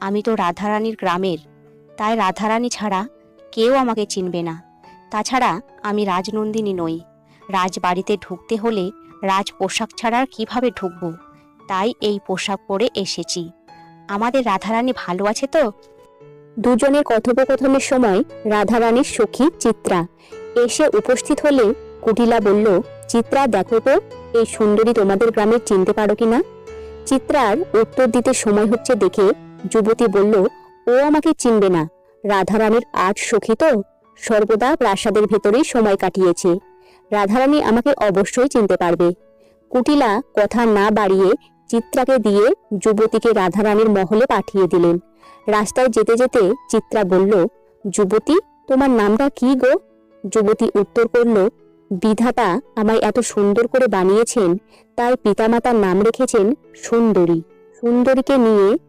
আমি তো রাধারানীর গ্রামের। তাই রাধারানী ছাড়া কেউ আমাকে চিনবে না। তাছাড়া আমি রাজনন্দিনী নই। রাজবাড়িতে ঢুকতে হলে রাজ পোশাক ছাড়া কীভাবে ঢুকবো? তাই এই পোশাক পরে এসেছি। আমাদের রাধারানী ভালো আছে তো? দুজনের কথোপকথনের সময় রাধারানীর সখী চিত্রা এসে উপস্থিত হলে কুটিলা বলল, চিত্রা, দেখো তো, এই সুন্দরী তোমাদের গ্রামে চিনতে পারো কিনা? চিত্রার উত্তর দিতে সময় হচ্ছে দেখে যুবতী বলল, ও আমাকে চিনবে না। রাধারানীর আট সখী তো। সর্বদা প্রাসাদের ভেতরেই সময় কাটিয়েছে। রাধারানী আমাকে অবশ্যই চিনতে পারবে। কুটিলা কথা না বাড়িয়ে চিত্রাকে দিয়ে যুবতীকে রাধারানীর মহলে পাঠিয়ে দিলেন। রাস্তায় যেতে যেতে চিত্রা বলল, যুবতী, তোমার নামটা কি গো? যুবতী উত্তর করল, বিধাতা আমায় এত সুন্দর করে বানিয়েছেন। তার পিতামাতার নাম রেখেছেন সুন্দরী। সুন্দরীকে নিয়ে